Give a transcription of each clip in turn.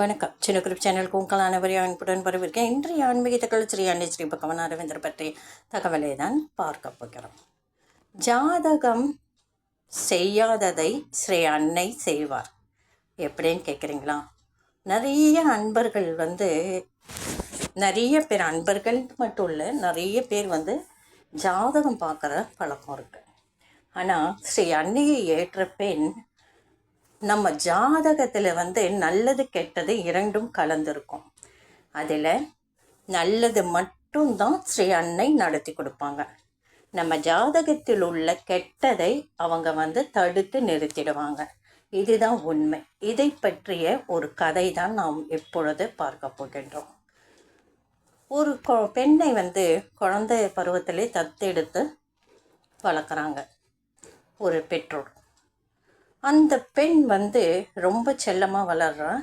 வணக்கம். சின்ன குரூப் சேனலுக்கு உங்கள் அனைவரையும் அன்புடன் வரவிருக்கேன் இன்றைய ஆன்மீக தகவல் ஸ்ரீ அன்னை ஸ்ரீ பகவான் அரவிந்தர் பற்றி தகவலை தான் பார்க்க போகிறோம். ஜாதகம் செய்யாததை ஸ்ரீ அன்னை செய்வார். எப்படின்னு கேட்குறீங்களா? நிறைய அன்பர்கள் வந்து நிறைய பேர் அன்பர்கள் மட்டும் இல்லை நிறைய பேர் வந்து ஜாதகம் பார்க்குற பழக்கம் இருக்குது ஆனால் ஸ்ரீ அன்னையை ஏற்ற பெண் நம்ம ஜாதகத்தில் வந்து நல்லது கெட்டது இரண்டும் கலந்துருக்கும். அதில் நல்லது மட்டும்தான் ஸ்ரீ அன்னை நடத்தி கொடுப்பாங்க. நம்ம ஜாதகத்தில் உள்ள கெட்டதை அவங்க வந்து தடுத்து நிறுத்திடுவாங்க. இதுதான் உண்மை. இதை பற்றிய ஒரு கதை தான் நாம் எப்பொழுது பார்க்க போகின்றோம். ஒரு கொ- பெண்ணை வந்து குழந்தை பருவத்திலே தத்தெடுத்து வளர்க்குறாங்க. ஒரு பெற்றோர். அந்த பெண் வந்து ரொம்ப செல்லமாக வளர்கிறான்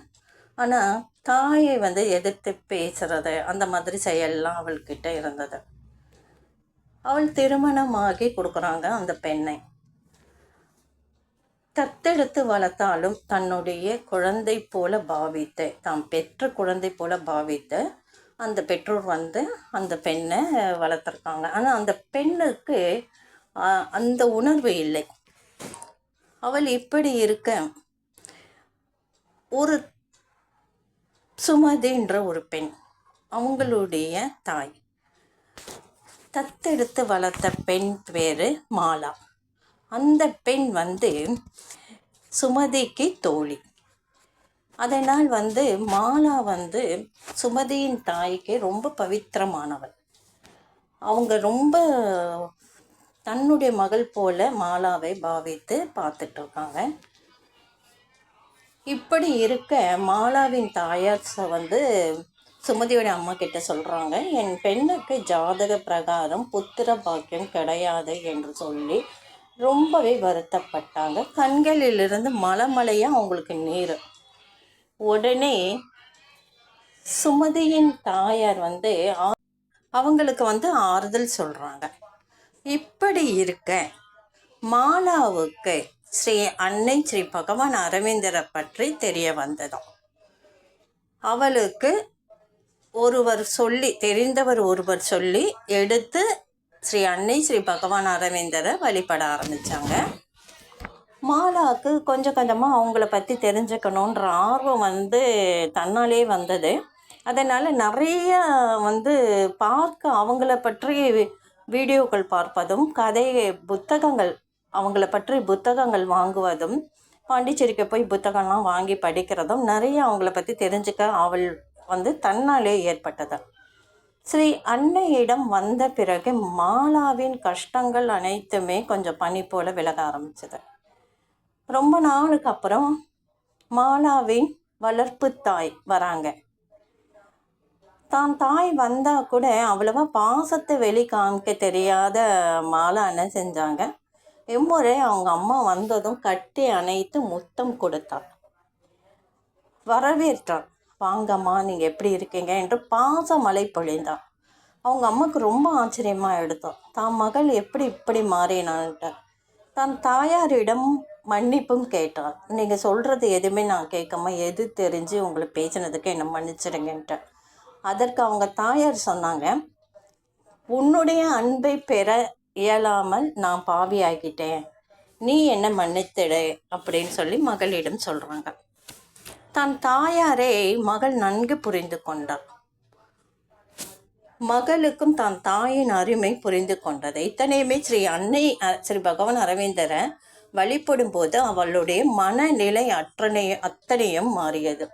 ஆனால் தாயை வந்து எதிர்த்து பேசுகிறது அந்த மாதிரி செயல்லாம் அவள்கிட்ட இருந்தது. அவள் திருமணமாகி கொடுக்குறாங்க அந்த பெண்ணை. தத்தெடுத்து வளர்த்தாலும் தன்னுடைய குழந்தை போல பாவித்து தாம் பெற்ற குழந்தை போல பாவித்து அந்த பெற்றோர் வந்து அந்த பெண்ணை வளர்த்துருக்காங்க. ஆனால் அந்த பெண்ணுக்கு அந்த உணர்வு இல்லை. அவள் இப்படி இருக்க. ஒரு சுமதின்ற ஒரு பெண் அவங்களுடைய தாய். தத்தெடுத்து வளர்த்த பெண் பேர் மாலா. அந்த பெண் வந்து சுமதிக்கு தோழி. அதனால் வந்து மாலா வந்து சுமதியின் தாய்க்கு ரொம்ப பவித்திரமானவள். அவங்க ரொம்ப தன்னுடைய மகள் போல மாலாவை பாவித்து பார்த்துட்டு இருக்காங்க இப்படி இருக்க மாலாவின் தாயார் வந்து சுமதியோட அம்மா கிட்ட சொல்கிறாங்க என் பெண்ணுக்கு ஜாதக பிரகாரம் புத்திர பாக்கியம் கிடையாது என்று சொல்லி ரொம்பவே வருத்தப்பட்டாங்க. கண்களிலிருந்து மலமலையாக அவங்களுக்கு நீர். உடனே சுமதியின் தாயார் வந்து அவங்களுக்கு வந்து ஆறுதல் சொல்கிறாங்க இப்படி இருக்க மாலாவுக்கு ஸ்ரீ அன்னை ஸ்ரீ பகவான் அரவிந்தரை பற்றி தெரிய வந்ததாம். அவளுக்கு ஒருவர் சொல்லி தெரிந்தவர் ஒருவர் சொல்லி எடுத்து ஸ்ரீ அன்னை ஸ்ரீ பகவான் அரவிந்தரை வழிபட ஆரம்பித்தாங்க மாலாவுக்கு கொஞ்சம் கொஞ்சமாக அவங்கள பற்றி தெரிஞ்சுக்கணுன்ற ஆர்வம் வந்து தன்னாலே வந்தது. அதனால் நிறைய வந்து பார்க்க அவங்கள பற்றி வீடியோக்கள் பார்ப்பதும் கதை புத்தகங்கள் அவங்கள பற்றி புத்தகங்கள் வாங்குவதும் பாண்டிச்சேரிக்கு போய் புத்தகம்லாம் வாங்கி படிக்கிறதும் நிறைய அவங்கள பற்றி தெரிஞ்சுக்க அவள் வந்து தன்னாலே ஏற்பட்டது. ஸ்ரீ அன்னையிடம் வந்த பிறகு மாலாவின் கஷ்டங்கள் அனைத்துமே கொஞ்சம் பனி போல விலக ஆரம்பிச்சது. ரொம்ப நாளுக்கு அப்புறம் மாலாவின் வளர்ப்பு தாய் வராங்க. தான் தாய் வந்தா கூட அவ்வளவா பாசத்தை வெளி காமிக்க தெரியாத மாலா என்ன செஞ்சாங்க? இம்முறை அவங்க அம்மா வந்ததும் கட்டி அணைத்து முத்தம் கொடுத்தாள் வரவேற்றாள். வாங்கம்மா நீங்கள் எப்படி இருக்கீங்க? என்று பாச மழை பொழிந்தாள் அவங்க அம்மாவுக்கு ரொம்ப ஆச்சரியமாக எடுத்தோம் தான் மகள் எப்படி இப்படி மாறினான்ட்டு? தன் தாயாரிடம் மன்னிப்பும் கேட்டாள். நீங்கள் சொல்கிறது எதுவுமே நான் கேட்காம எது தெரிஞ்சு உங்களுக்கு பேசினதுக்கு என்னை மன்னிச்சிடுங்கன்ட்டு. அதற்கு அவங்க தாயார் சொன்னாங்க உன்னுடைய அன்பை பெற இயலாமல் நான் பாவியாகிட்டேன். நீ என்ன மன்னித்திடு அப்படின்னு சொல்லி மகளிடம் சொல்கிறாங்க தன் தாயாரை மகள் நன்கு புரிந்து கொண்டாள். மகளுக்கும் தன் தாயின் அருமை புரிந்து கொண்டது. இத்தனையுமே ஸ்ரீ அன்னை அ- ஸ்ரீ பகவான் அரவிந்தரை வழிபடும் போது அவளுடைய மனநிலை அற்றனை அத்தனையும் மாறியது.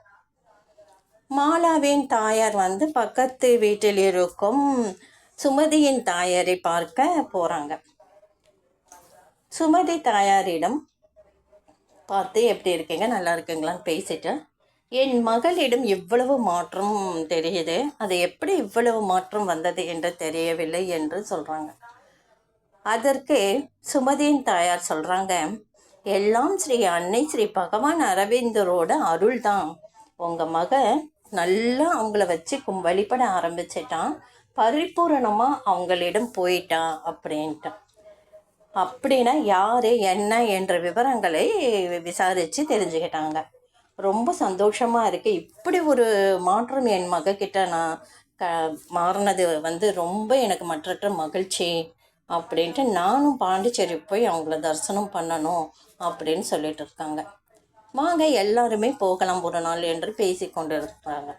மாலாவின் தாயார் வந்து பக்கத்து வீட்டில் இருக்கும் சுமதியின் தாயாரை பார்க்க போகிறாங்க சுமதி தாயாரிடம் பார்த்து எப்படி இருக்கீங்க? நல்லா இருக்கீங்களான்னு பேசிட்டு என் மகளிடம் இவ்வளவு மாற்றம் தெரியுது. அது எப்படி இவ்வளவு மாற்றம் வந்தது என்று தெரியவில்லை என்று சொல்கிறாங்க அதற்கு சுமதியின் தாயார் சொல்கிறாங்க எல்லாம் ஸ்ரீ அன்னை ஸ்ரீ பகவான் அரவிந்தரோட அருள் தான் உங்க மக நல்லா அவங்கள வச்சு கும் வழிபட ஆரம்பிச்சிட்டான். பரிபூரணமாக அவங்களிடம் போயிட்டான் அப்படின்ட்டான் அப்படின்னா யார் என்ன என்ற விவரங்களை விசாரித்து தெரிஞ்சுக்கிட்டாங்க. ரொம்ப சந்தோஷமாக இருக்குது இப்படி ஒரு மாற்றம் என் மகக்கிட்ட நான் க மாறினது வந்து ரொம்ப எனக்கு மற்றற்ற மகிழ்ச்சி அப்படின்ட்டு நானும் பாண்டிச்சேரி போய் அவங்கள தரிசனம் பண்ணணும் அப்படின்னு சொல்லிட்டு இருக்காங்க. வாங்க எல்லாருமே போகலாம் ஒரு நாள் என்று பேசி கொண்டு இருக்கிறாங்க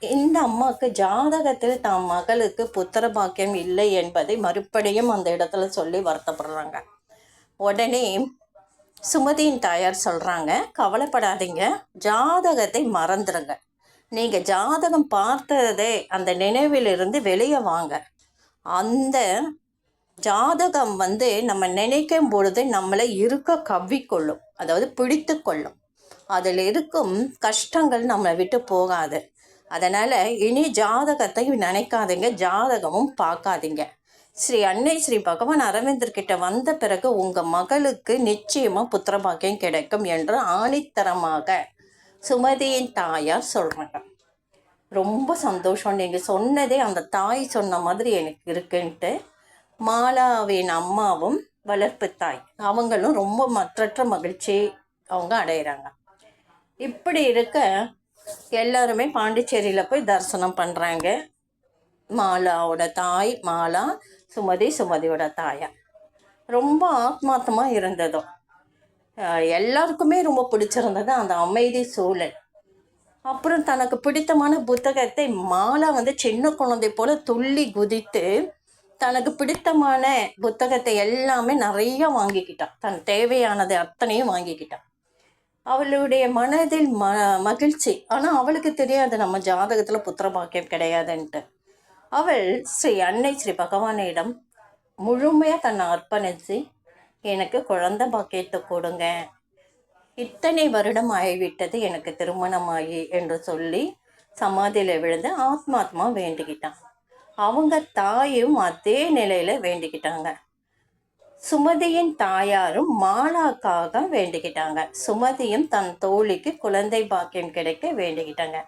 இந்த அம்மாவுக்கு ஜாதகத்தில் தம் மகளுக்கு புத்திர பாக்கியம் இல்லை என்பதை மறுபடியும் அந்த இடத்துல சொல்லி வருத்தப்படுறாங்க. உடனே சுமதியின் தாயார் சொல்கிறாங்க கவலைப்படாதீங்க ஜாதகத்தை மறந்துடுங்க நீங்கள் ஜாதகம் பார்த்ததே அந்த நினைவிலிருந்து வெளியே வாங்க. அந்த ஜாதகம் வந்து நம்ம நினைக்கும் பொழுது நம்மளை இருக்க கவ்விக்கொள்ளும். அதாவது பிடித்து கொள்ளும். அதில் இருக்கும் கஷ்டங்கள் நம்மளை விட்டு போகாது. அதனால் இனி ஜாதகத்தை நினைக்காதீங்க. ஜாதகமும் பார்க்காதீங்க. ஸ்ரீ அன்னை ஸ்ரீ பகவான் அரவிந்தர் கிட்ட வந்த பிறகு உங்கள் மகளுக்கு நிச்சயமாக புத்திரபாக்கியம் கிடைக்கும் என்று ஆணித்தரமாக சுமதியின் தாயார் சொல்கிறாங்க ரொம்ப சந்தோஷம். நீங்கள் சொன்னதே அந்த தாய் சொன்ன மாதிரி எனக்கு இருக்குன்ட்டு மாலாவின் அம்மாவும் வளர்ப்பு தாய். அவங்களும் ரொம்ப மற்றற்ற மகிழ்ச்சி அவங்க அடையிறாங்க. இப்படி இருக்க எல்லாருமே பாண்டிச்சேரியில் போய் தரிசனம் பண்ணுறாங்க மாலாவோட தாய் மாலா சுமதி சுமதியோட தாயா. ரொம்ப ஆத்மார்த்தமாக இருந்ததும். எல்லாருக்குமே ரொம்ப பிடிச்சிருந்தது அந்த அமைதி சூழல். அப்புறம் தனக்கு பிடித்தமான புத்தகத்தை மாலா வந்து சின்ன குழந்தை போல துள்ளி குதித்து தனக்கு பிடித்தமான புத்தகத்தை எல்லாமே நிறைய வாங்கிக்கிட்டான். தன் தேவையானதை அத்தனையும் வாங்கிக்கிட்டான். அவளுடைய மனதில் ம மகிழ்ச்சி. ஆனால் அவளுக்கு தெரியாது நம்ம ஜாதகத்தில் புத்திர பாக்கியம் கிடையாதுன்ட்டு. அவள் ஸ்ரீ அன்னை ஸ்ரீ பகவானிடம் முழுமையாக தன்னை அர்ப்பணித்து எனக்கு குழந்த பாக்கியத்தை கொடுங்க. இத்தனை வருடம் ஆகிவிட்டது எனக்கு திருமணமாகி என்று சொல்லி சமாதியில் விழுந்து ஆத்மாத்மா வேண்டிக்கிட்டான். அவங்க தாயும் அதே நிலையில வேண்டிக்கிட்டாங்க. சுமதியின் தாயாரும் மாலாக்காக வேண்டிக்கிட்டாங்க. சுமதியும் தன் தோழிக்கு குழந்தை பாக்கியம் கிடைக்க வேண்டிக்கிட்டாங்க.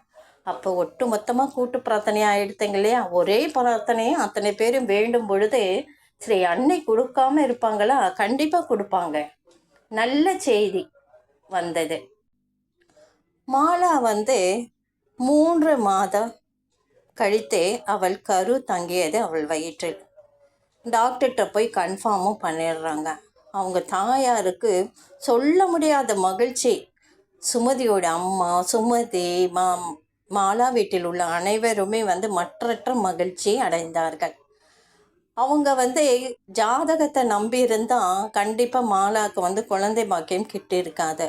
அப்போ ஒட்டு மொத்தமாக கூட்டு பிரார்த்தனை ஆயிடுத்தங்க இல்லையா? ஒரே பிரார்த்தனையும் அத்தனை பேரும் வேண்டும் பொழுது ஸ்ரீ அன்னை கொடுக்காம இருப்பாங்களா? கண்டிப்பாக கொடுப்பாங்க. நல்ல செய்தி வந்தது. மாலா வந்து மூன்று மாதம் கழித்தே அவள் கரு தங்கியது அவள் வயிற்றில். டாக்டர்கிட்ட போய் கன்ஃபார்மும் பண்ணிடுறாங்க. அவங்க தாயாருக்கு சொல்ல முடியாத மகிழ்ச்சி. சுமதியோட அம்மா சுமதி மா மாலா வீட்டில் உள்ள அனைவருமே வந்து மற்றற்ற மகிழ்ச்சி அடைந்தார்கள். அவங்க வந்து ஜாதகத்தை நம்பி இருந்தால் கண்டிப்பாக மாலாவுக்கு வந்து குழந்தை பாக்கியம் கிட்டிருக்காது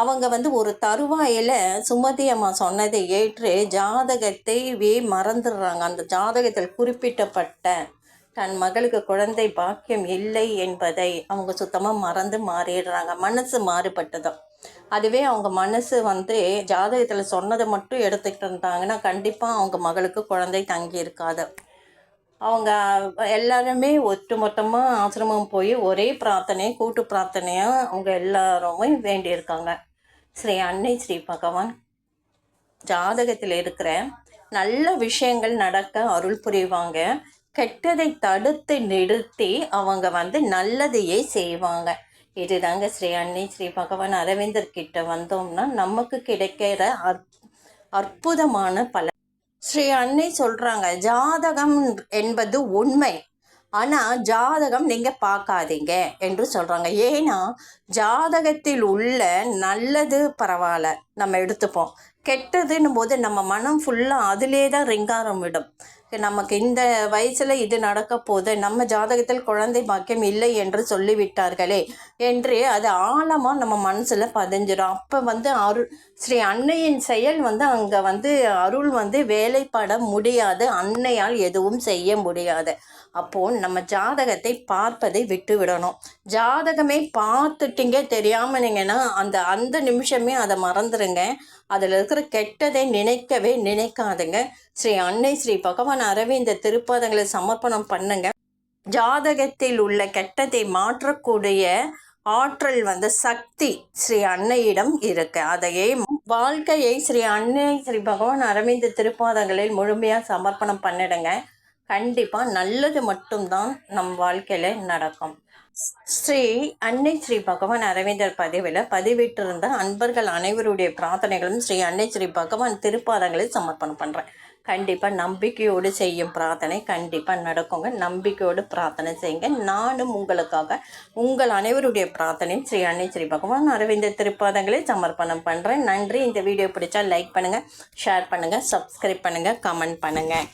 அவங்க வந்து ஒரு தருவாயில் சுமதி அம்மா சொன்னதை ஏற்று ஜாதகத்தைவே மறந்துடுறாங்க. அந்த ஜாதகத்தில் குறிப்பிட்டப்பட்ட தன் மகளுக்கு குழந்தை பாக்கியம் இல்லை என்பதை அவங்க சுத்தமாக மறந்து மாறிடுறாங்க. மனசு மாறுபட்டதும் அதுவே அவங்க மனசு வந்து ஜாதகத்தில் சொன்னதை மட்டும் எடுத்துக்கிட்டு இருந்தாங்கன்னா கண்டிப்பாக அவங்க மகளுக்கு குழந்தை தங்கி இருக்காது அவங்க எல்லாருமே ஒட்டு மொத்தமாக ஆசிரமம் போய் ஒரே பிரார்த்தனை கூட்டு பிரார்த்தனையாக அவங்க எல்லாருமே வேண்டியிருக்காங்க. ஸ்ரீ அன்னை ஸ்ரீ பகவான் ஜாதகத்தில் இருக்கிற நல்ல விஷயங்கள் நடக்க அருள் புரிவாங்க. கெட்டதை தடுத்து நிறுத்தி அவங்க வந்து நல்லதையே செய்வாங்க. இதுதாங்க ஸ்ரீ அன்னை ஸ்ரீ பகவான் அரவிந்தர் கிட்ட வந்தோம்னா நமக்கு கிடைக்கிற அற் அற்புதமான பல ஸ்ரீ அன்னை சொல்கிறாங்க ஜாதகம் என்பது உண்மை. ஆனால் ஜாதகம் நீங்கள் பார்க்காதீங்க என்று சொல்கிறாங்க ஏன்னா ஜாதகத்தில் உள்ள நல்லது பரவாயில்ல. நம்ம எடுத்துப்போம். கெட்டதுன்னும் போது நம்ம மனம் ஃபுல்லாக அதிலே தான் ரிங்காரம் விடும். நமக்கு இந்த வயசில் இது நடக்க போது நம்ம ஜாதகத்தில் குழந்தை பாக்கியம் இல்லை என்று சொல்லிவிட்டார்களே என்று அது ஆழமாக நம்ம மனசில் பதிஞ்சிடும் அப்போ வந்து அருள் ஸ்ரீ அன்னையின் செயல் வந்து அங்கே வந்து அருள் வந்து வேலைப்பட முடியாது. அன்னையால் எதுவும் செய்ய முடியாது. அப்போது நம்ம ஜாதகத்தை பார்ப்பதை விட்டு விடணும் ஜாதகமே பார்த்துட்டீங்க தெரியாமல் நீங்கன்னா அந்த அந்த நிமிஷமே அதை மறந்துடுங்க அதில் இருக்கிற கெட்டதை நினைக்கவே நினைக்காதுங்க. ஸ்ரீ அன்னை ஸ்ரீ பகவான் அரவிந்த திருப்பாதங்களை சமர்ப்பணம் பண்ணுங்க. ஜாதகத்தில் உள்ள கெட்டதை மாற்றக்கூடிய ஆற்றல் வந்து சக்தி ஸ்ரீ அன்னையிடம் இருக்கு. அதையே வாழ்க்கையை ஸ்ரீ அன்னை ஸ்ரீ பகவான் அரவிந்த திருப்பாதங்களில் முழுமையாக சமர்ப்பணம் பண்ணிடுங்க. கண்டிப்பாக நல்லது மட்டும்தான் நம் வாழ்க்கையில் நடக்கும். ஸ்ரீ அன்னை ஸ்ரீ பகவான் அரவிந்தர் பதிவில் பதிவிட்டிருந்த அன்பர்கள் அனைவருடைய பிரார்த்தனைகளும் ஸ்ரீ அன்னை ஸ்ரீ பகவான் திருப்பாதங்களில் சமர்ப்பணம் பண்ணுறேன் கண்டிப்பாக நம்பிக்கையோடு செய்யும் பிரார்த்தனை கண்டிப்பாக நடக்குங்க. நம்பிக்கையோடு பிரார்த்தனை செய்யுங்க. நானும் உங்களுக்காக உங்கள் அனைவருடைய பிரார்த்தனையும் ஸ்ரீ அன்னை ஸ்ரீ பகவான் அரவிந்தர் திருப்பாதங்களில் சமர்ப்பணம் பண்ணுறேன் நன்றி. இந்த வீடியோ பிடிச்சா லைக் பண்ணுங்கள் ஷேர் பண்ணுங்கள் சப்ஸ்கிரைப் பண்ணுங்கள் கமெண்ட் பண்ணுங்கள்